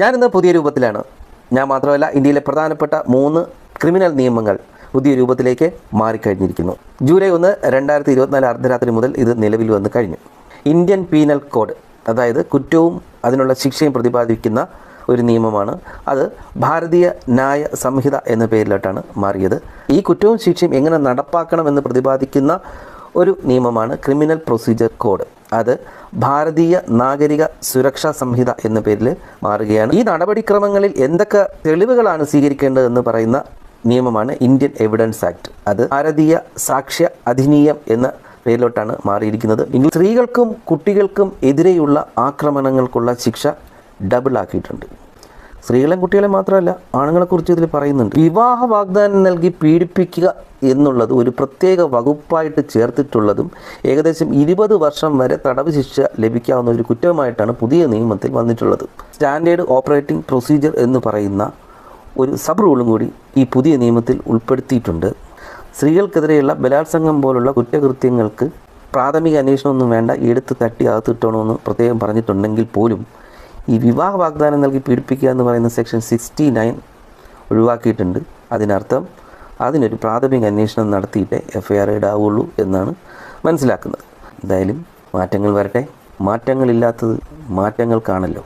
ഞാനിന്ന് പുതിയ രൂപത്തിലാണ്. ഞാൻ മാത്രമല്ല ഇന്ത്യയിലെ പ്രധാനപ്പെട്ട മൂന്ന് ക്രിമിനൽ നിയമങ്ങൾ പുതിയ രൂപത്തിലേക്ക് മാറിക്കഴിഞ്ഞിരിക്കുന്നു. ജൂലൈ ഒന്ന് രണ്ടായിരത്തി ഇരുപത്തിനാല് അർദ്ധരാത്രി മുതൽ ഇത് നിലവിൽ വന്നു കഴിഞ്ഞു. ഇന്ത്യൻ പീനൽ കോഡ് അതായത് കുറ്റവും അതിനുള്ള ശിക്ഷയും പ്രതിപാദിക്കുന്ന ഒരു നിയമമാണ്. അത് ഭാരതീയ ന്യായ സംഹിത എന്ന പേരിലോട്ടാണ് മാറിയത്. ഈ കുറ്റവും ശിക്ഷയും എങ്ങനെ നടപ്പാക്കണം എന്ന് പ്രതിപാദിക്കുന്ന ഒരു നിയമമാണ് ക്രിമിനൽ പ്രൊസീജിയർ കോഡ്. അത് ഭാരതീയ നാഗരിക സുരക്ഷാ സംഹിത എന്ന പേരിൽ മാറുകയാണ്. ഈ നടപടിക്രമങ്ങളിൽ എന്തൊക്കെ തെളിവുകളാണ് സ്വീകരിക്കേണ്ടതെന്ന് പറയുന്ന നിയമമാണ് ഇന്ത്യൻ എവിഡൻസ് ആക്ട്. അത് ഭാരതീയ സാക്ഷ്യ അധിനിയം എന്ന പേരിലോട്ടാണ് മാറിയിരിക്കുന്നത്. സ്ത്രീകൾക്കും കുട്ടികൾക്കും എതിരെയുള്ള ആക്രമണങ്ങൾക്കുള്ള ശിക്ഷ ഡബിൾ ആക്കിയിട്ടുണ്ട്. സ്ത്രീകളെയും കുട്ടികളെ മാത്രമല്ല ആണുങ്ങളെക്കുറിച്ച് ഇതിൽ പറയുന്നുണ്ട്. വിവാഹ വാഗ്ദാനം നൽകി പീഡിപ്പിക്കുക എന്നുള്ളത് ഒരു പ്രത്യേക വകുപ്പായിട്ട് ചേർത്തിട്ടുള്ളതും ഏകദേശം ഇരുപത് വർഷം വരെ തടവ് ശിക്ഷ ലഭിക്കാവുന്ന ഒരു കുറ്റമായിട്ടാണ് പുതിയ നിയമത്തിൽ വന്നിട്ടുള്ളത്. സ്റ്റാൻഡേർഡ് ഓപ്പറേറ്റിംഗ് പ്രൊസീജിയർ എന്ന് പറയുന്ന ഒരു സബ് റൂളും കൂടി ഈ പുതിയ നിയമത്തിൽ ഉൾപ്പെടുത്തിയിട്ടുണ്ട്. സ്ത്രീകൾക്കെതിരെയുള്ള ബലാത്സംഗം പോലുള്ള കുറ്റകൃത്യങ്ങൾക്ക് പ്രാഥമിക അന്വേഷണമൊന്നും വേണ്ട എടുത്ത് തട്ടി അകത്തിട്ടണമെന്ന് പ്രത്യേകം പറഞ്ഞിട്ടുണ്ടെങ്കിൽ പോലും ഈ വിവാഹ വാഗ്ദാനം നൽകി പീഡിപ്പിക്കുക എന്ന് പറയുന്ന സെക്ഷൻ സിക്സ്റ്റി നയൻ ഒഴിവാക്കിയിട്ടുണ്ട്. അതിനർത്ഥം അതിനൊരു പ്രാഥമിക അന്വേഷണം നടത്തിയിട്ടേ എഫ് ഐ ആർ ഇടാവുള്ളൂ എന്നാണ് മനസ്സിലാക്കുന്നത്. എന്തായാലും മാറ്റങ്ങൾ വരട്ടെ. മാറ്റങ്ങളില്ലാത്തത് മാറ്റങ്ങൾക്കാണല്ലോ